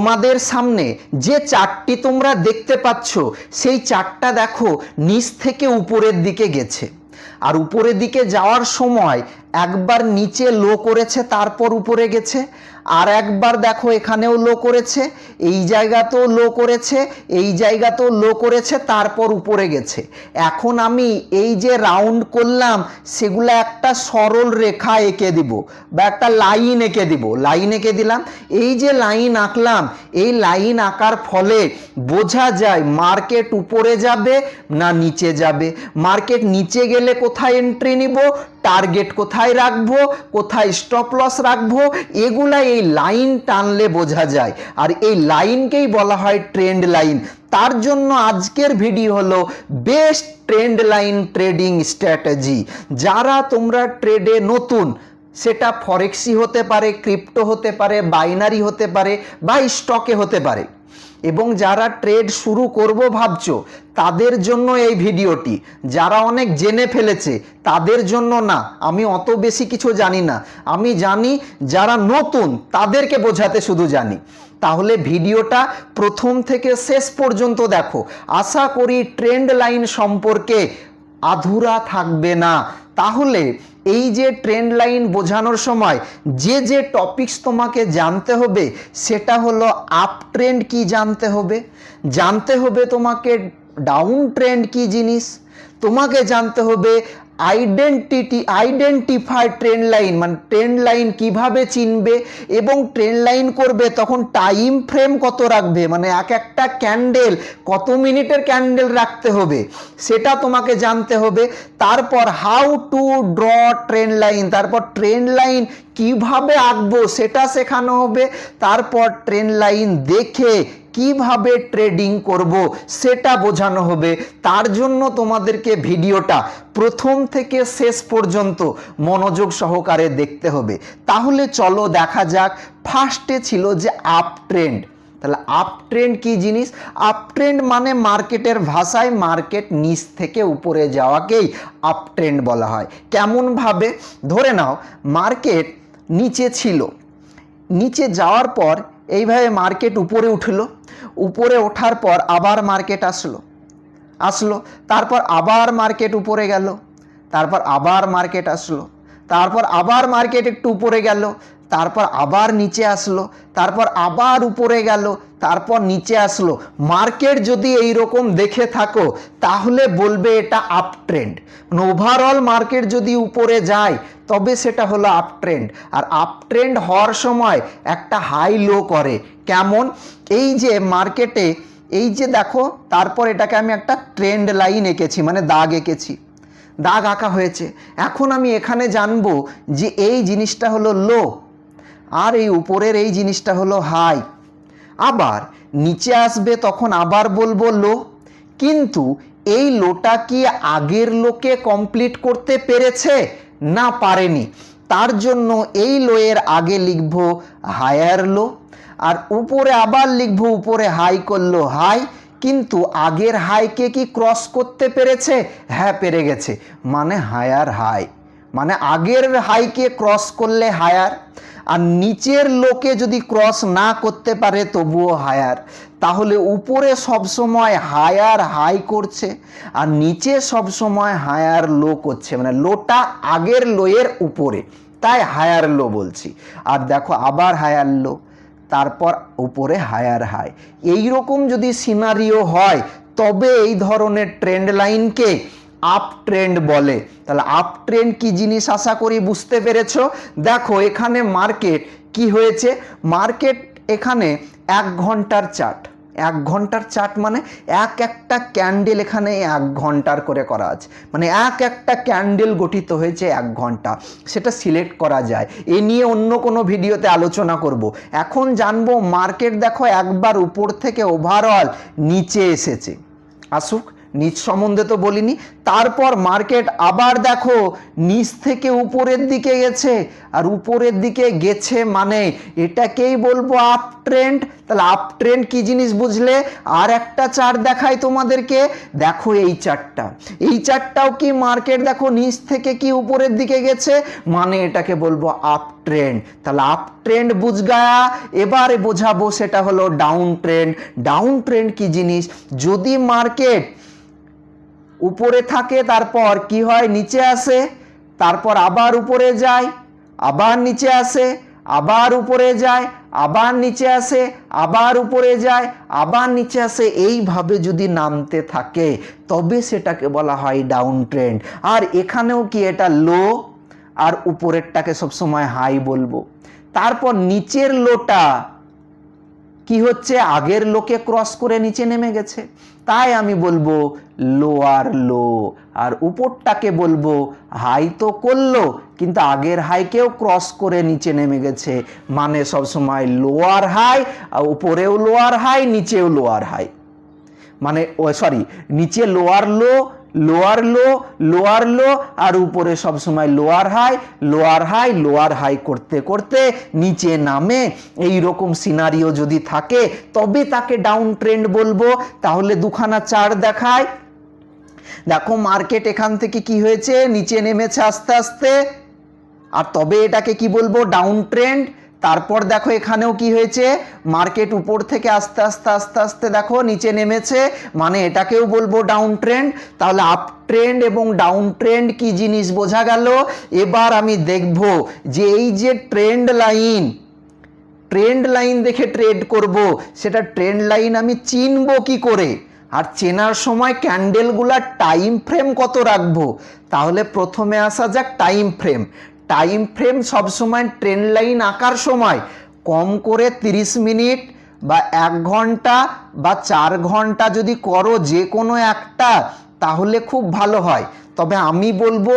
তোমাদের সামনে যে চারটি তোমরা দেখতে পাচ্ছ, সেই চারটা দেখো নিচ থেকে উপরের দিকে গেছে। আর উপরের দিকে যাওয়ার সময় একবার নিচে লো করেছে, তারপর উপরে গেছে। আর একবার দেখো এখানেও লো করেছে, এই জায়গাতেও লো করেছে, এই জায়গাতেও লো করেছে, তারপর উপরে গেছে। এখন আমি এই যে রাউন্ড করলাম, সেগুলো একটা সরল রেখা এঁকে দিব বা একটা লাইন এঁকে দিব। লাইন এঁকে দিলাম, এই যে লাইন আঁকলাম, এই লাইন আঁকার ফলে বোঝা যায় মার্কেট উপরে যাবে না নিচে যাবে। মার্কেট নিচে গেলে কোথায় এন্ট্রি নিব? টার্গেট কোথায় রাখব? কোথায় স্টপ লস রাখব? এগুলা এই লাইন টানলে বোঝা যায়। আর এই লাইনকেই বলা হয় ট্রেন্ড লাইন। তার জন্য আজকের ভিডিও হলো best trend line trading strategy. যারা তোমরা ট্রেডে নতুন, সেটা ফরেক্সি হতে পারে, ক্রিপ্টো হতে পারে, বাইনারি হতে পারে বা স্টকে হতে পারে। এবং যারা ট্রেড শুরু করব ভাবছ, তাদের জন্য এই ভিডিওটি। যারা অনেক জেনে ফেলেছে, তাদের জন্য না, আমি অত বেশি কিছু জানি না। আমি জানি যারা নতুন, তাদেরকে বোঝাতে শুধু জানি। তাহলে ভিডিওটা প্রথম থেকে শেষ পর্যন্ত দেখো। আশা করি ট্রেন্ড লাইন সম্পর্কে আধুরা থাকবে না। তাহলে এই যে ট্রেন্ড লাইন বোঝানোর সময় যে যে টপিকস তোমাকে জানতে হবে, সেটা হলো আপ ট্রেন্ড কি জানতে হবে? জানতে হবে তোমাকে ডাউন ট্রেন্ড কি জিনিস? তোমাকে জানতে হবে আইডেন্টিটি আইডেন্টিফাই ট্রেন্ড লাইন মানে ট্রেন্ড লাইন কীভাবে চিনবে এবং ট্রেন্ড লাইন করবে, তখন টাইম ফ্রেম কত রাখবে মানে এক একটা ক্যান্ডেল কত মিনিটের ক্যান্ডেল রাখতে হবে, সেটা তোমাকে জানতে হবে। তারপর how to draw trend line তারপর ট্রেন্ড লাইন কীভাবে আঁকবো, সেটা শেখানো হবে। তারপর ট্রেন্ড লাইন দেখে কীভাবে ট্রেডিং করব সেটা বোঝানো হবে। তার জন্য তোমাদেরকে ভিডিওটা প্রথম থেকে শেষ পর্যন্ত মনোযোগ সহকারে দেখতে হবে। তাহলে চলো দেখা যাক ফার্স্টে ছিল যে আপ ট্রেন্ড তাহলে আপ ট্রেন্ড কি জিনিস? আপ ট্রেন্ড মানে মার্কেটের ভাষায় মার্কেট নিচ থেকে উপরে যাওয়াকেই আপ ট্রেন্ড বলা হয়। কেমনভাবে? ধরে নাও, মার্কেট নিচে ছিল। নিচে যাওয়ার পর এইভাবে মার্কেট উপরে উঠল। উপরে ওঠার পর আবার মার্কেট আসলো। আসলো, তারপর আবার মার্কেট উপরে গেল, তারপর আবার মার্কেট আসলো, তারপর আবার মার্কেট একটু উপরে গেল তারপর আবার নিচে আসলো, তারপর আবার উপরে গেল, তারপর নিচে আসলো। মার্কেট যদি এই রকম দেখে থাকো, তাহলে বলবে এটা আপ ট্রেন্ড ওভারঅল মার্কেট যদি উপরে যায়, তবে সেটা হলো আপ ট্রেন্ড আর আপ ট্রেন্ড হওয়ার সময় একটা হাই লো করে। কেমন? এই যে মার্কেটে, এই যে দেখো, তারপর এটাকে আমি একটা ট্রেন্ড লাইন এঁকেছি মানে দাগ এঁকেছি। দাগ আঁকা হয়েছে। এখন আমি এখানে জানব যে এই জিনিসটা হলো লো আর এই উপরের এই জিনিসটা হলো হাই। আবার নিচে আসবে তখন আবার বলব লো। কিন্তু এই লোটা কি আগের লোকে কমপ্লিট করতে পেরেছে? না, পারেনি। তার জন্য এই লোয়ের আগে লিখব হায়ার লো আর উপরে আবার লিখব উপরে হাই করল হাই কিন্তু আগের হাইকে কি ক্রস করতে পেরেছে? হ্যাঁ পেরে গেছে। মানে হায়ার হাই মানে আগের হাইকে ক্রস করলে হায়ার আর নিচের লোকে যদি ক্রস না করতে পারে তবুও হায়ার। তাহলে উপরে সবসময় হায়ার হাই করছে আর নিচে সবসময় হায়ার লো করছে। মানে লোটা আগের লোয়ের উপরে। তাই হায়ার লো বলছি। আর দেখো আবার হায়ার লো, তারপর উপরে হায়ার হাই। এই রকম যদি সিনারিও হয়, তবে এই ধরনের ট্রেন্ড লাইনকে আপ ট্রেন্ড বলে। তাহলে আপ ট্রেন্ড কি জিনিস আশা করি বুঝতে পেরেছ? দেখো, এখানে মার্কেট কি হয়েছে? মার্কেট এখানে এক ঘণ্টার চার্ট। এক ঘণ্টার চার্ট মানে এক একটা ক্যান্ডেল এখানে এক ঘণ্টার করে করা আছে। মানে এক একটা ক্যান্ডেল গঠিত হয়েছে এক ঘণ্টা। সেটা সিলেক্ট করা যায়। এ নিয়ে অন্য কোনো ভিডিওতে আলোচনা করব। এখন জানব মার্কেট দেখো একবার উপর থেকে ওভারঅল নিচে এসেছে। আসুক নিচ সম্বন্ধে তো বলিনি। তারপর মার্কেট আবার দেখো, নিচ থেকে উপরের দিকে গেছে। আর উপরের দিকে গেছে মানে এটাকেই বলব আপ ট্রেন্ড তাহলে আপ ট্রেন্ড কি জিনিস বুঝলে? আর একটা চার্ট দেখাই তোমাদেরকে। দেখো এই চার্টটা এই চার্টটাও কি মার্কেট দেখো, নিচ থেকে কি উপরের দিকে গেছে? মানে এটাকে বলব আপ ট্রেন্ড তাহলে আপ ট্রেন্ড বুঝ গায়া এবারে বোঝাবো সেটা হলো ডাউন ট্রেন্ড ডাউন ট্রেন্ড কি জিনিস? যদি মার্কেট উপরে থাকে, তারপর কি হয়? নিচে আসে, তারপর আবার উপরে যায়, আবার নিচে আসে, আবার উপরে যায়, আবার নিচে আসে, আবার উপরে যায়, আবার নিচে আসে। এইভাবে যদি নামতে থাকে, তবে সেটাকে বলা হয় ডাউন ট্রেন্ড। আর এখানেও কি এটা লো? আর উপরেরটাকে সবসময় হাই বলব। তারপর নিচের লোটা কি হচ্ছে? আগের লোকে ক্রস করে নিচে নেমে গেছে। তাই আমি বলব লোয়ার লো আর উপরটাকে বলব হাই তো করল, কিন্তু আগের হাইকেও ক্রস করে নিচে নেমে গেছে। মানে সবসময় লোয়ার হাই আর উপরেও লোয়ার হাই নিচেও লোয়ার হাই মানে সরি নিচে lower low lower low lower low আর উপরে সবসময় lower high lower high lower high করতে করতে নিচে নামে। এই রকম সিনারিও যদি থাকে, তবে তাকে ডাউন ট্রেন্ড বলব। তাহলে দুখানা চার দেখায়। দেখো মার্কেট এখান থেকে কি হয়েছে? নিচে নেমেছে আস্তে আস্তে। আর তবে এটাকে কি বলব? ডাউন ট্রেন্ড তারপর দেখো এখানেও কি হয়েছে? মার্কেট উপর থেকে আস্তে আস্তে আস্তে আস্তে দেখো নিচে নেমেছে। মানে এটাকেও বলব ডাউন ট্রেন্ড তাহলে আপ ট্রেন্ড এবং ডাউন ট্রেন্ড কি জিনিস বোঝা গেল? এবার আমি দেখব যে এই যে ট্রেন্ড লাইন ট্রেন্ড লাইন দেখে ট্রেড করব, সেটা ট্রেন্ড লাইন আমি চিনবো কি করে? আর চেনার সময় ক্যান্ডেলগুলার টাইম ফ্রেম কত রাখব? তাহলে প্রথমে আসা যাক টাইম ফ্রেম টাইম ফ্রেম সবসময় ট্রেন লাইন আঁকার সময়। কম করে 30 মিনিট বা এক ঘণ্টা বা চার ঘণ্টা যদি করো যে কোনো একটা, তাহলে খুব ভালো হয়। তবে আমি বলব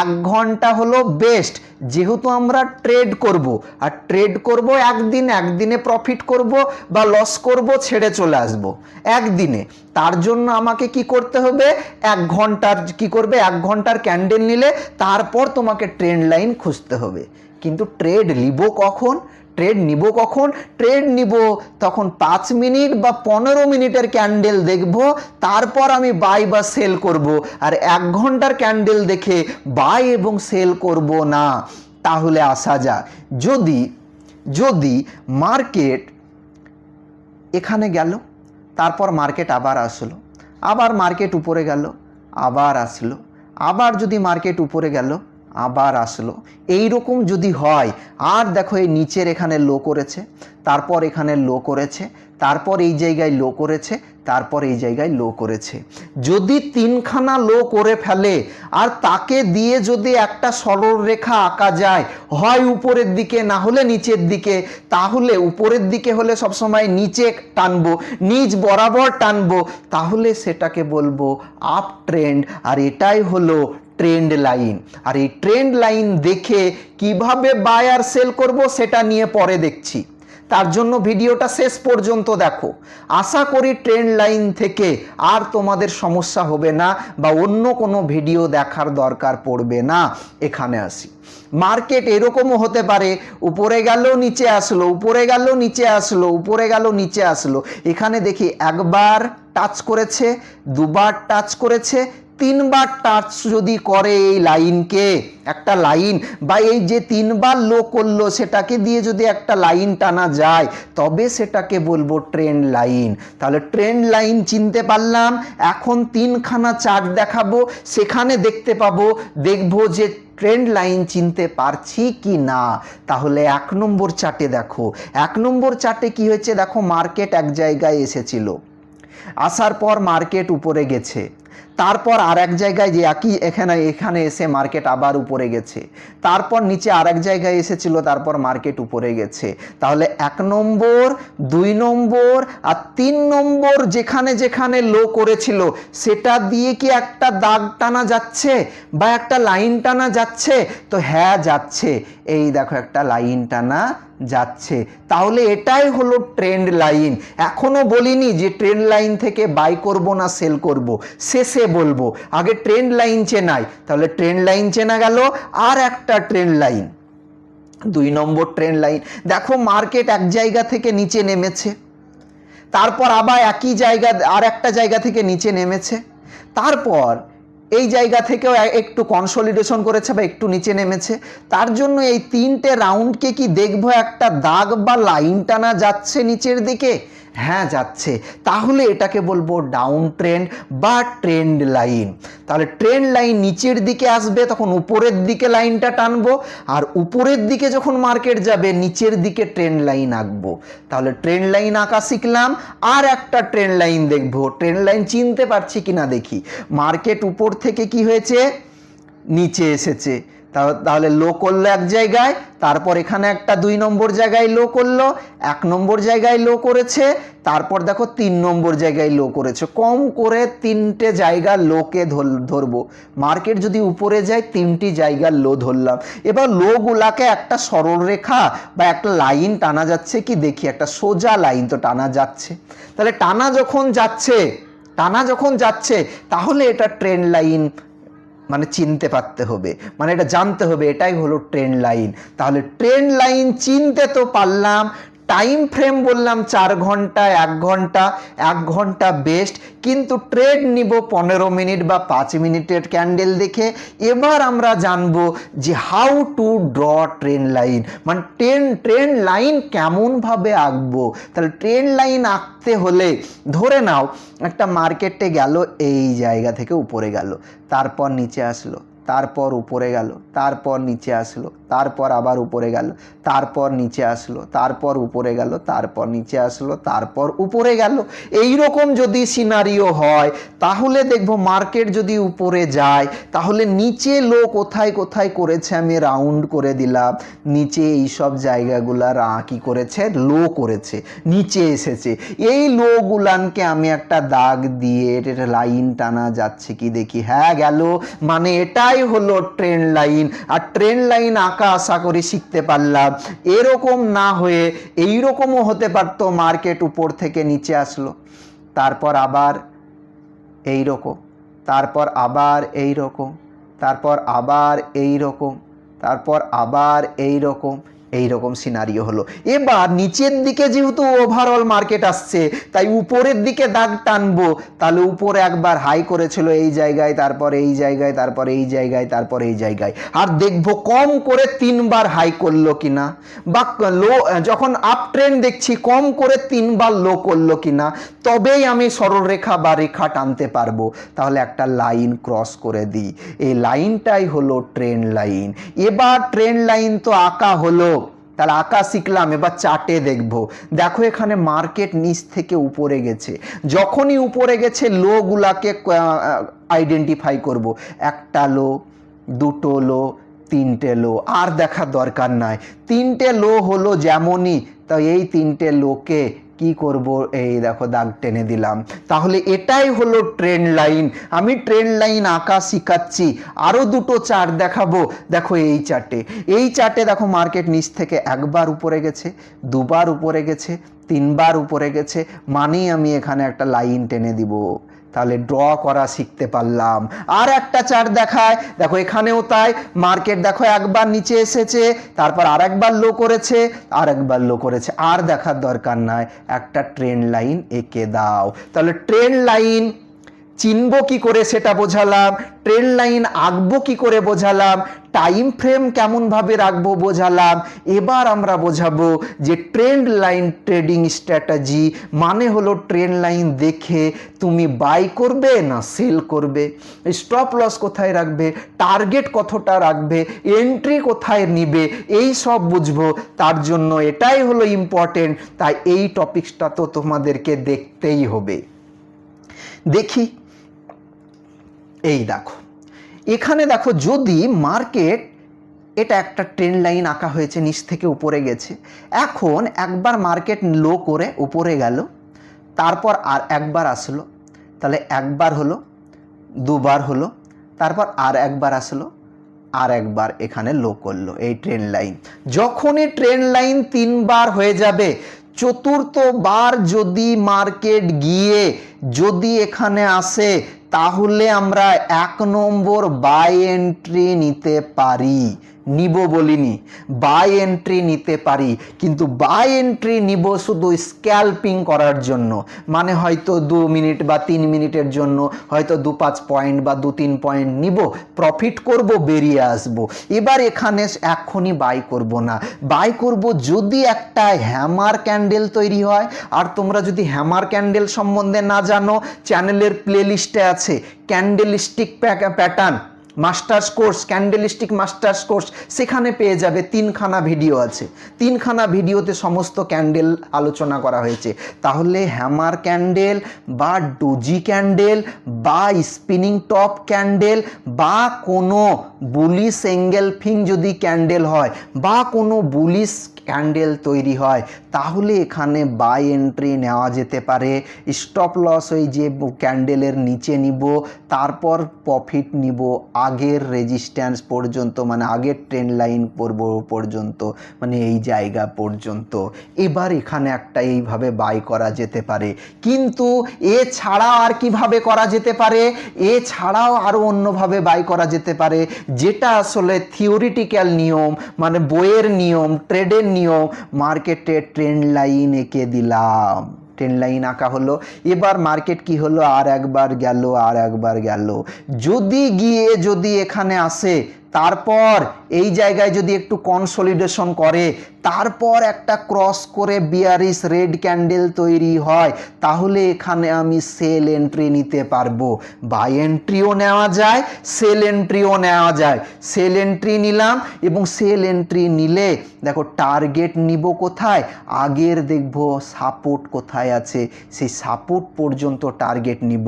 এক ঘণ্টা হলো বেস্ট যেহেতু আমরা ট্রেড করব। আর ট্রেড করব একদিন, একদিনে প্রফিট করব বা লস করব, ছেড়ে চলে আসব। একদিনে। তার জন্য আমাকে কি করতে হবে? এক ঘণ্টার, কি করবে? এক ঘণ্টার ক্যান্ডেল নিলে তারপর তোমাকে ট্রেন্ড লাইন খুঁজতে হবে। কিন্তু ট্রেড নিব কখন? ট্রেড নিব কখন? ট্রেড নিব তখন পাঁচ মিনিট বা পনেরো মিনিটের ক্যান্ডেল দেখব, তারপর আমি বাই বা সেল করব। আর এক ঘণ্টার ক্যান্ডেল দেখে বাই এবং সেল করব না, তাহলে আসা যাক। যদি যদি মার্কেট এখানে গেল, তারপর মার্কেট আবার আসলো, আবার মার্কেট উপরে গেল, আবার আসলো, আবার যদি মার্কেট উপরে গেল আবার আসলো। এই রকম যদি হয়, আর দেখো এই নিচের এখানে লো করেছে, তারপর এখানে লো করেছে, তারপর এই জায়গায় লো করেছে তারপর এই জায়গায় লো করেছে। যদি তিনখানা লো করে ফেলে, আর তাকে দিয়ে যদি একটা সরল রেখা আঁকা যায়, হয় উপরের দিকে না হলে নিচের দিকে, তাহলে উপরের দিকে হলে সবসময় নিচে টানবো, নিচ বরাবর টানবো, তাহলে সেটাকে বলব আপ ট্রেন্ড আর এটাই হলো ট্রেন্ড লাইন আর এই ট্রেন্ড লাইন দেখে কীভাবে বাই আর সেল করব সেটা নিয়ে পরে দেখছি। তার জন্য ভিডিওটা শেষ পর্যন্ত দেখো। আশা করি ট্রেন্ড লাইন থেকে আর তোমাদের সমস্যা হবে না বা অন্য কোনো ভিডিও দেখার দরকার পড়বে না। এখানে আসি। মার্কেট এরকমও হতে পারে, উপরে গেল, নিচে আসলো, উপরে গেল, নিচে আসলো, উপরে গেল, নিচে আসলো। এখানে দেখি একবার টাচ করেছে, দুবার টাচ করেছে তিনবার টাচ যদি করে এই লাইনকে একটা লাইন বা এই যে তিনবার লো করল, সেটাকে দিয়ে যদি একটা লাইন টানা যায়, তবে সেটাকে বলব ট্রেন্ড লাইন তাহলে ট্রেন্ড লাইন চিনতে পারলাম, এখন তিনখানা চার্ট দেখাবো, সেখানে দেখতে পাবো, দেখব যে ট্রেন্ড লাইন চিনতে পারছি কি না। তাহলে এক নম্বর চার্টে দেখো, এক নম্বর চার্টে কি হয়েছে? দেখো মার্কেট এক জায়গায় এসেছিল, আসার পর মার্কেট উপরে গেছে। তারপর আর এক জায়গায় যে একই এখানে এখানে এসে মার্কেট আবার উপরে গেছে। তারপর নিচে আর এক জায়গায় এসেছিল, তারপর মার্কেট উপরে গেছে। তাহলে এক নম্বর, দুই নম্বর আর তিন নম্বর যেখানে যেখানে লো করেছিল, সেটা দিয়ে কি একটা দাগ টানা যাচ্ছে বা একটা লাইন টানা যাচ্ছে? তো হ্যাঁ যাচ্ছে। এই দেখো একটা লাইন টানা যাচ্ছে। তাহলে এটাই হলো ট্রেন্ড লাইন এখনও বলিনি যে ট্রেন্ড লাইন থেকে বাই করব না সেল করব। শেষে বলব, আগে ট্রেন্ড লাইন চেনাই। তাহলে ট্রেন্ড লাইন চেনা গেল, আর একটা ট্রেন্ড লাইন দুই নম্বর ট্রেন্ড লাইন দেখো মার্কেট এক জায়গা থেকে নিচে নেমেছে। তারপর আবার একই জায়গা, আর একটা জায়গা থেকে নিচে নেমেছে। তারপর এই জায়গা থেকেও একটু কনসলিডেশন করেছে বা একটু নিচে নেমেছে। তার জন্য এই তিনটে রাউন্ডকে কি দেখব? একটা দাগ বা লাইন টানা যাচ্ছে নিচের দিকে? হ্যাঁ যাচ্ছে। তাহলে এটাকে বলব ডাউন ট্রেন্ড বা ট্রেন্ড লাইন তাহলে ট্রেন্ড লাইন নিচের দিকে আসবে, তখন উপরের দিকে লাইনটা টানবো, আর উপরের দিকে যখন মার্কেট যাবে, নিচের দিকে ট্রেন্ড লাইন আঁকবো। তাহলে ট্রেন্ড লাইন আঁকা শিখলাম, আর একটা ট্রেন্ড লাইন দেখব। ট্রেন্ড লাইন চিনতে পারছি কিনা দেখি। মার্কেট উপর থেকে কি হয়েছে? নিচে এসেছে। তাহলে লো করল এক জায়গায়, তারপর এখানে একটা দুই নম্বর জায়গায় লো করল, এক নম্বর জায়গায় লো করেছে, তারপর দেখো তিন নম্বর জায়গায় লো করেছে। কম করে তিনটে জায়গা লোকে ধরবো। মার্কেট যদি উপরে যায়, তিনটি জায়গার লো ধরলাম। এবার লোগুলাকে একটা সরলরেখা বা একটা লাইন টানা যাচ্ছে কি? দেখি, একটা সোজা লাইন তো টানা যাচ্ছে। তাহলে টানা যখন যাচ্ছে, টানা যখন যাচ্ছে, তাহলে এটা ট্রেন লাইন মানে চিনতে পারতে হবে। মানে এটা জানতে হবে, এটাই হলো ট্রেন লাইন তাহলে ট্রেন লাইন চিনতে তো পারলাম টাইম ফ্রেম বললাম চার ঘণ্টা, এক ঘণ্টা এক ঘণ্টা বেস্ট কিন্তু ট্রেড নিব পনেরো মিনিট বা পাঁচ মিনিটের ক্যান্ডেল দেখে। এবার আমরা জানব যে how to draw trend line মানে ট্রেন ট্রেন লাইন কেমনভাবে আঁকবো? তাহলে ট্রেন লাইন আঁকতে হলে, ধরে নাও, একটা মার্কেটে গেল, এই জায়গা থেকে উপরে গেল, তারপর নিচে আসলো, তারপর উপরে গেল, তারপর নিচে আসলো তারপর আবার উপরে গেল, তারপর নিচে আসলো, তারপর উপরে গেল, তারপর নিচে আসলো, তারপর উপরে গেল। এই রকম যদি সিনারিও হয়, তাহলে দেখব মার্কেট যদি উপরে যায়, তাহলে নিচে লো কোথায় কোথায় করেছে আমি রাউন্ড করে দিলাম। নিচে এই সব জায়গাগুলা রা কি করেছে? লো করেছে, নিচে এসেছে। এই লো গুলানকে আমি একটা দাগ দিয়ে এটা লাইন টানা যাচ্ছে কি দেখি হ্যাঁ গেল। মানে এটাই হলো ট্রেন লাইন আর ট্রেন লাইন আঁকা আশা করি শিখতে পারলাম। এরকম না হয়ে এইরকমও হতে পারতো মার্কেট উপর থেকে নিচে আসলো। তারপর আবার এই রকম তারপর আবার এই রকম তারপর আবার এই রকম তারপর আবার এই রকম এই রকম সিনারিও হলো। এবার নিচের দিকে যেহেতু ওভারঅল মার্কেট আসছে, তাই উপরের দিকে দাগ টানবো। তাহলে উপরে একবার হাই করেছিল এই জায়গায়, তারপর এই জায়গায়, তারপর এই জায়গায়, তারপর এই জায়গায়। আর দেখব কম করে তিনবার হাই করল কিনা, বা লো যখন আপ ট্রেন্ড দেখছি, কম করে তিনবার লো করল কিনা, তবেই আমি সরলরেখা বা রেখা টানতে পারব। তাহলে একটা লাইন ক্রস করে দিই। এই লাইনটাই হলো ট্রেন লাইন এবার ট্রেন লাইন তো আঁকা হলো। তাহলে আঁকা শিখলাম, এবার চাটে দেখব। দেখো এখানে মার্কেট নিচ থেকে উপরে গেছে। যখনই উপরে গেছে, লোগুলাকে আইডেন্টিফাই করব। একটা লো, দুটো লো, তিনটে লো। আর দেখার দরকার নাই। তিনটে লো হলো যেমনই তাই এই তিনটে লোকে কি করব? এই দেখো, দাগ টেনে দিলাম। তাহলে এটাই হলো ট্রেন লাইন আমি ট্রেন লাইন আঁকা শিখাচ্ছি। আরও দুটো চার্ট দেখাবো। দেখো এই চার্টে এই চার্টে দেখো মার্কেট নিচ থেকে একবার উপরে গেছে, দুবার উপরে গেছে, তিনবার উপরে গেছে। মানেই আমি এখানে একটা লাইন টেনে দিব। তাহলে ড্র করা শিখতে পারলাম। আর একটা চার্ট দেখায়। দেখো, এখানেও তাই। মার্কেট দেখো, একবার নিচে এসেছে, তারপর আর একবার লো করেছে আর একবার লো করেছে। আর দেখার দরকার নাই। একটা ট্রেন লাইন এঁকে দাও। তাহলে ট্রেন লাইন চিনবো কি করে সেটা বোঝালাম, ট্রেন লাইন আঁকবো কি করে বোঝালাম টাইম ফ্রেম কেমনভাবে রাখব বোঝালাম, এবার আমরা বোঝাবো যে ট্রেন্ড লাইন ট্রেডিং স্ট্র্যাটাজি মানে হলো ট্রেন লাইন দেখে তুমি বাই করবে না সেল করবে। স্টপ লস কোথায় রাখবে টার্গেট কতটা রাখবে এন্ট্রি কোথায় নিবে, এই সব বুঝব। তার জন্য এটাই হলো ইম্পর্টেন্ট তাই এই টপিকসটা তো তোমাদেরকে দেখতেই হবে। দেখি এই দেখো। এখানে দেখো, যদি মার্কেট, এটা একটা ট্রেন লাইন আঁকা হয়েছে, নিচ থেকে উপরে গেছে। এখন একবার মার্কেট লো করে উপরে গেল, তারপর আর একবার আসলো, তাহলে একবার হলো, দুবার হলো, তারপর আর একবার আসলো, আর একবার এখানে লো করল এই ট্রেন লাইন যখনই ট্রেন লাইন তিনবার হয়ে যাবে, চতুর্থবার যদি মার্কেট গিয়ে, যদি এখানে আসে তাহলে আমরা এক নম্বর বাই এন্ট্রি নিতে পারি। নিব বলিনি। বাই এন্ট্রি নিতে পারি, কিন্তু বাই এন্ট্রি নিব শুধু স্ক্যালপিং করার জন্য। মানে হয়তো দু মিনিট বা তিন মিনিটের জন্য, হয়তো দু পাঁচ পয়েন্ট বা দু তিন পয়েন্ট নিব, প্রফিট করব, বেরিয়ে আসব। এবার এখানে এখনই বাই করব না। বাই করব যদি একটা হ্যামার ক্যান্ডেল তৈরি হয়। আর তোমরা যদি হ্যামার ক্যান্ডেল সম্বন্ধে না জানো, চ্যানেলের প্লেলিস্টে আছে। Candlestick pattern. Masters course candlestick masters course, সেখানে পেয়ে যাবে তিনখানা ভিডিও আছে। তিনখানা ভিডিওতে সমস্ত ক্যান্ডেল আলোচনা করা হয়েছে। তাহলে হ্যামার ক্যান্ডেল বা ডোজি ক্যান্ডেল বা স্পিনিং টপ ক্যান্ডেল বা কোনো বুলিশ এঙ্গেলফিং যদি ক্যান্ডেল হয় বা কোনো বুলিশ ক্যান্ডেল তৈরি হয়, তাহলে এখানে বাই এন্ট্রি নেওয়া যেতে পারে। স্টপ লস ওই যে ক্যান্ডেলের নিচে নিব, তারপর প্রফিট নিব আগের রেজিস্ট্যান্স পর্যন্ত মানে আগের ট্রেন লাইন পড়ব পর্যন্ত মানে এই জায়গা পর্যন্ত, এবার এখানে একটা এইভাবে বাই করা যেতে পারে। কিন্তু এছাড়া আর কীভাবে করা যেতে পারে? এছাড়াও আরও অন্যভাবে বাই করা যেতে পারে, যেটা আসলে থিওরিটিক্যাল নিয়ম মানে বইয়ের নিয়ম ট্রেডের নিয়ম মার্কেটে ট্রেন্ড লাইন এঁকে দিলাম। ট্রেন লাইন আঁকা হলো। এবার মার্কেট কি হলো? আর একবার গেল, আর একবার গেল। যদি গিয়ে যদি এখানে আসে তারপর এই জায়গায় যদি একটু কনসলিডেশন করে, তারপর একটা ক্রস করে বিয়ারিস রেড ক্যান্ডেল তৈরি হয়, তাহলে এখানে আমি সেল এন্ট্রি নিতে পারব। বাই এন্ট্রিও নেওয়া যায় সেল এন্ট্রিও নেওয়া যায়। সেল এন্ট্রি নিলাম এবং সেল এন্ট্রি নিলে, দেখো টার্গেট নিব কোথায়? আগের দেখব সাপোর্ট কোথায় আছে? সেই সাপোর্ট পর্যন্ত টার্গেট নিব।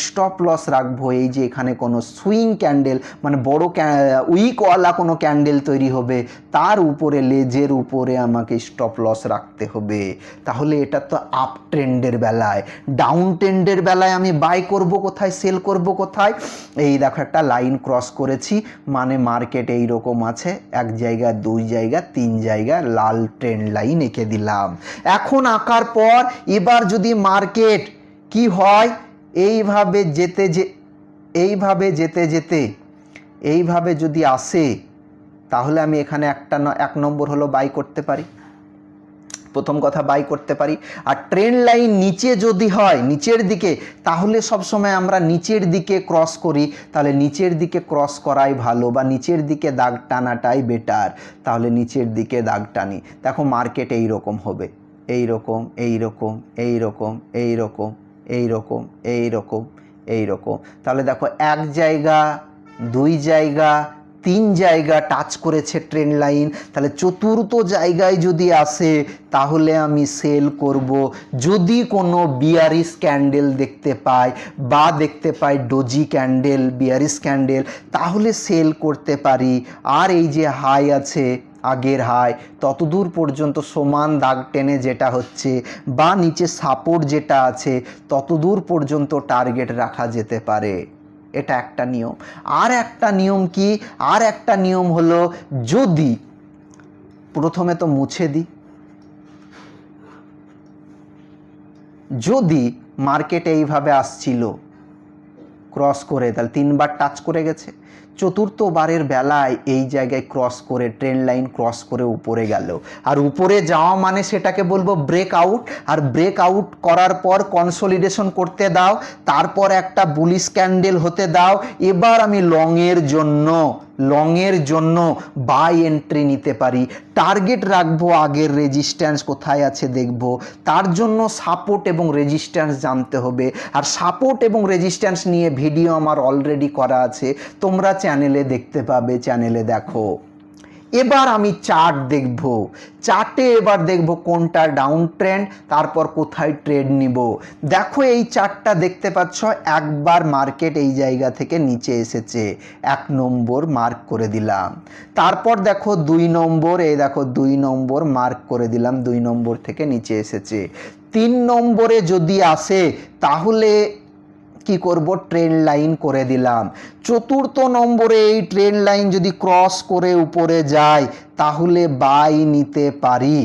স্টপ লস রাখব। এই যে এখানে কোনো সুইং ক্যান্ডেল মানে বড় উইকওয়ালা কোনো ক্যান্ডেল তৈরি হবে, তার উপরে, লেজের উপরে আমাকে স্টপ লস রাখতে হবে। তাহলে এটা তো আপ ট্রেন্ডের বেলায়। ডাউন ট্রেন্ডের বেলায় আমি বাই করব কোথায় সেল করব কোথায়? এই দেখো একটা লাইন ক্রস করেছি মানে মার্কেট এই রকম আছে, এক জায়গা দুই জায়গা তিন জায়গা লাল ট্রেন্ড লাইন এঁকে দিলাম। এখন আঁকার পর এবার যদি মার্কেট কি হয়? এইভাবে যেতে যে, এইভাবে যেতে যেতে এইভাবে যদি আসে, তাহলে আমি এখানে একটা এক নম্বর হলো বাই করতে পারি। প্রথম কথা বাই করতে পারি। আর ট্রেন লাইন নিচে যদি হয়, নিচের দিকে, তাহলে সবসময় আমরা নিচের দিকে ক্রস করি। তাহলে নিচের দিকে ক্রস করাই ভালো বা নিচের দিকে দাগ টানাটাই বেটার তাহলে নিচের দিকে দাগ টানি। দেখো মার্কেট এই রকম হবে। এই রকম এই রকম এই রকম এই রকম এই রকম এই রকম এই রকম তাহলে দেখো এক জায়গা দুই জায়গা, তিন জায়গা টাচ করেছে ট্রেন লাইন তাহলে চতুর্থ জায়গায় যদি আসে, তাহলে আমি সেল করব। যদি কোনো বিয়ারিস ক্যান্ডেল দেখতে পাই বা দেখতে পাই ডোজি ক্যান্ডেল বিয়ারিস ক্যান্ডেল তাহলে সেল করতে পারি। আর এই যে হাই আছে, আগের হাই ততদূর পর্যন্ত সমান দাগ টেনে যেটা হচ্ছে বা নিচে সাপোর্ট যেটা আছে, ততদূর পর্যন্ত টার্গেট রাখা যেতে পারে। এটা একটা নিয়ম। আর একটা নিয়ম কি? আর একটা নিয়ম হলো যদি প্রথমে তো মুছে দিই যদি মার্কেটে এইভাবে আসছিল ক্রস করে, তাহলে তিনবার টাচ করে গেছে। চতুর্থবারের বেলায় এই জায়গায় ক্রস করে ট্রেন লাইন ক্রস করে উপরে গেল। আর উপরে যাওয়া মানে সেটাকে বলব ব্রেক আউট আর ব্রেক আউট করার পর কনসোলিডেশন করতে দাও, তারপর একটা বুলিশ ক্যান্ডেল হতে দাও। এবার আমি লংয়ের জন্য লংয়ের জন্য বাই এন্ট্রি নিতে পারি। টার্গেট রাখব আগের রেজিস্ট্যান্স কোথায় আছে দেখব। তার জন্য সাপোর্ট এবং রেজিস্ট্যান্স জানতে হবে। আর সাপোর্ট এবং রেজিস্ট্যান্স নিয়ে ভিডিও আমার অলরেডি করা আছে। তোমরা চ্যানেলে দেখতে পাবে চ্যানেলে দেখো। এবার আমি চার্ট দেখব। চার্টে এবার দেখব কোনটা ডাউন ট্রেন্ড তারপর কোথায় ট্রেড নিব। দেখো এই চার্টটা দেখতে পাচ্ছ, একবার মার্কেট এই জায়গা থেকে নিচে এসেছে। এক নম্বর মার্ক করে দিলাম। তারপর দেখো দুই নম্বর, এই দেখো দুই নম্বর মার্ক করে দিলাম, দুই নম্বর থেকে নিচে এসেছে। তিন নম্বরে যদি আসে, তাহলে কি করব? ট্রেন লাইন করে দিলাম। চতুর্থ নম্বরে এই ট্রেন লাইন যদি ক্রস করে উপরে যায়, তাহলে বাই নিতে পারি।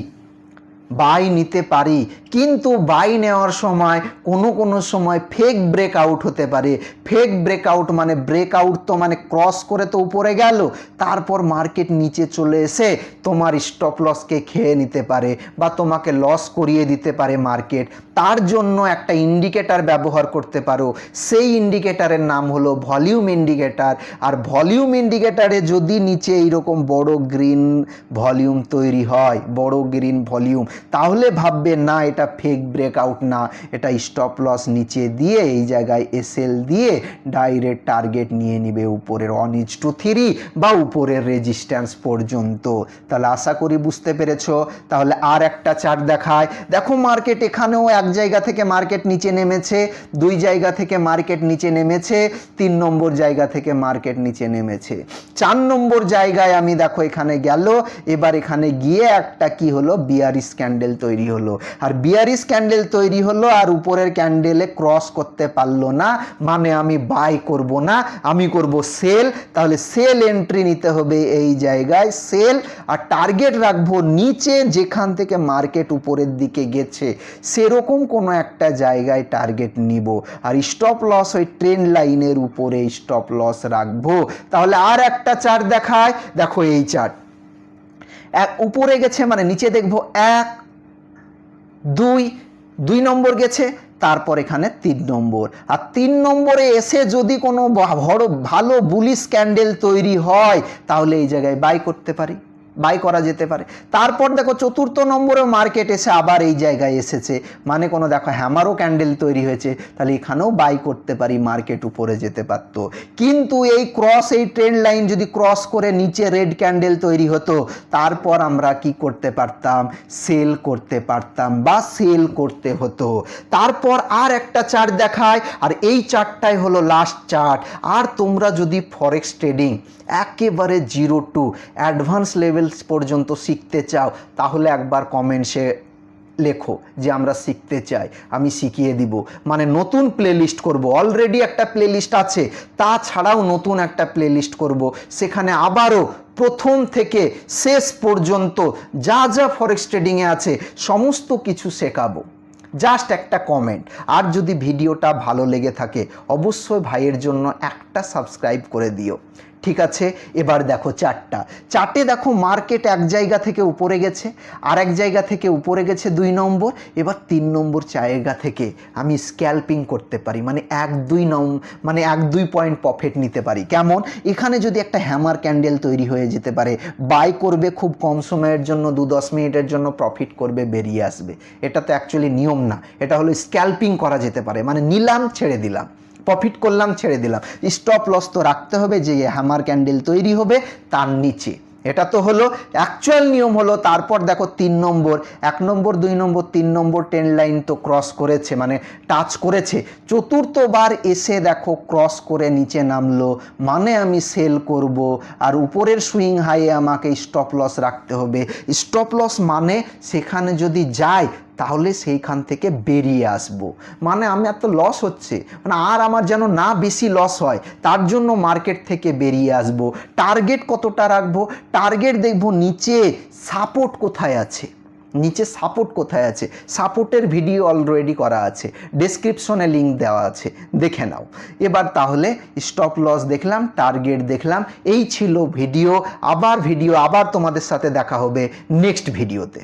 বাই নিতে পারি। কিন্তু বাই নেওয়ার সময় কোনো কোনো সময় ফেক ব্রেকআউট হতে পারে। ফেক ব্রেকআউট মানে ব্রেকআউট তো মানে ক্রস করে তো উপরে গেল, তারপর মার্কেট নিচে চলে এসে তোমার স্টপ লসকে খেয়ে নিতে পারে বা তোমাকে লস করিয়ে দিতে পারে মার্কেট তার জন্য একটা ইন্ডিকেটার ব্যবহার করতে পারো। সেই ইন্ডিকেটারের নাম হলো ভলিউম ইন্ডিকেটার আর ভলিউম ইন্ডিকেটারে যদি নিচে এইরকম বড় গ্রিন ভলিউম তৈরি হয়, বড় গ্রিন ভলিউম তাহলে ভাববে, না, এটা ফেক ব্রেকআউট না, এটা স্টপ লস নিচে দিয়ে, এই জায়গায় এসএল দিয়ে ডাইরেক্ট টার্গেট নিয়ে নিবে উপরের অন টু থ্রি বা উপরের রেজিস্ট্যান্স পর্যন্ত। তাহলে আশা করি বুঝতে পেরেছ। তাহলে আর একটা চার্ট দেখায়। দেখো মার্কেট এখানেও এক জায়গা থেকে মার্কেট নিচে নেমেছে, দুই জায়গা থেকে মার্কেট নিচে নেমেছে, তিন নম্বর জায়গা থেকে মার্কেট নিচে নেমেছে। চার নম্বর জায়গায় আমি দেখো এখানে গেল, এবার এখানে গিয়ে একটা কি হলো বিয়ারিস ক্যান্ডেল তৈরি হলো। আর বিয়ারিস ক্যান্ডেল তৈরি হলো আর উপরের ক্যান্ডেলে ক্রস করতে পারল না মানে আমি বাই করব না, আমি করব সেল তাহলে সেল এন্ট্রি নিতে হবে এই জায়গায় সেল আর টার্গেট রাখব নিচে যেখান থেকে মার্কেট উপরের দিকে গেছে। সেরকম কোনো একটা জায়গায় টার্গেট নিব। আর স্টপ লস ওই ট্রেন লাইনের উপরে স্টপ লস রাখব। তাহলে আর একটা চার্ট দেখায়। দেখো এই চার্ট এক, উপরে গেছে মানে নিচে দেখব এক দুই দুই নম্বর গেছে, তারপর এখানে তিন নম্বর। আর তিন নম্বরে এসে যদি কোনো ভালো বুলিশ ক্যান্ডেল তৈরি হয়, তাহলে এই জায়গায় বাই করতে পারি। বাই করা যেতে পারে। তারপর দেখো চতুর্থ নম্বরে মার্কেট এসে আবার এই জায়গায় এসেছে। মানে কোনো দেখো হ্যামারও ক্যান্ডেল তৈরি হয়েছে, তাহলে এখানেও বাই করতে পারি মার্কেট উপরে যেতে পারতো। কিন্তু এই ক্রস এই ট্রেন্ড লাইন যদি ক্রস করে নিচে রেড ক্যান্ডেল তৈরি হতো, তারপর আমরা কি করতে পারতাম? সেল করতে পারতাম বা সেল করতে হতো। তারপর আর একটা চার্ট দেখায়, আর এই চার্টটাই হলো লাস্ট চার্ট আর তোমরা যদি ফরেক্স ট্রেডিং একেবারে জিরো টু অ্যাডভান্স লেভেলস পর্যন্ত শিখতে চাও, তাহলে একবার কমেন্টসে লেখো যে আমরা শিখতে চাই, আমি শিখিয়ে দিব। মানে নতুন প্লেলিস্ট করব অলরেডি একটা প্লেলিস্ট আছে, তাছাড়াও নতুন একটা প্লেলিস্ট করব, সেখানে আবারও প্রথম থেকে শেষ পর্যন্ত যা যা ফরেক্স ট্রেডিংয়ে আছে, সমস্ত কিছু শেখাবো। জাস্ট একটা কমেন্ট আর যদি ভিডিওটা ভালো লেগে থাকে, অবশ্যই ভাইয়ের জন্য একটা সাবস্ক্রাইব করে দিও। ঠিক আছে, এবার দেখো চারটা। চারটে দেখো মার্কেট এক জায়গা থেকে উপরে গেছে আর এক জায়গা থেকে উপরে গেছে দুই নম্বর, এবার তিন নম্বর জায়গা থেকে আমি স্ক্যাল্পিং করতে পারি মানে এক দুই নম মানে এক দুই পয়েন্ট প্রফিট নিতে পারি। কেমন? এখানে যদি একটা হ্যামার ক্যান্ডেল তৈরি হয়ে যেতে পারে বাই করবে খুব কম সময়ের জন্য, দু দশ মিনিটের জন্য প্রফিট করবে, বেরিয়ে আসবে। এটা তো অ্যাকচুয়ালি নিয়ম না, এটা হলো স্ক্যাল্পিং করা যেতে পারে মানে নিলাম ছেড়ে দিলাম। প্রফিট করলাম, ছেড়ে দিলাম। স্টপ লস তো রাখতে হবে, যে হ্যামার ক্যান্ডেল তৈরি হবে, তার নিচে। এটা তো হলো অ্যাকচুয়াল নিয়ম হলো, তারপর দেখো তিন নম্বর। এক নম্বর, দুই নম্বর, তিন নম্বর টেন লাইন তো ক্রস করেছে মানে টাচ করেছে। চতুর্থবার এসে দেখো ক্রস করে নিচে নামলো। মানে আমি সেল করব, আর উপরের সুইং হাইয়ে আমাকে স্টপ লস রাখতে হবে। স্টপ লস মানে সেখানে যদি যায় তাহলে সেইখান থেকে বেরিয়ে আসব। মানে আমি এত লস হচ্ছে। মানে আর আমার যেন না বেশি লস হয়, তার জন্য মার্কেট থেকে বেরিয়ে আসব। টার্গেট কতটা রাখব? টার্গেট দেখব নিচে সাপোর্ট কোথায় আছে? নিচে সাপোর্ট কোথায় আছে? সাপোর্টের ভিডিও অলরেডি করা আছে। ডেসক্রিপশনে লিঙ্ক দেওয়া আছে। দেখে নাও। এবার তাহলে স্টপ লস দেখলাম টার্গেট দেখলাম। এই ছিল ভিডিও আবার ভিডিও আবার তোমাদের সাথে দেখা হবে নেক্সট ভিডিওতে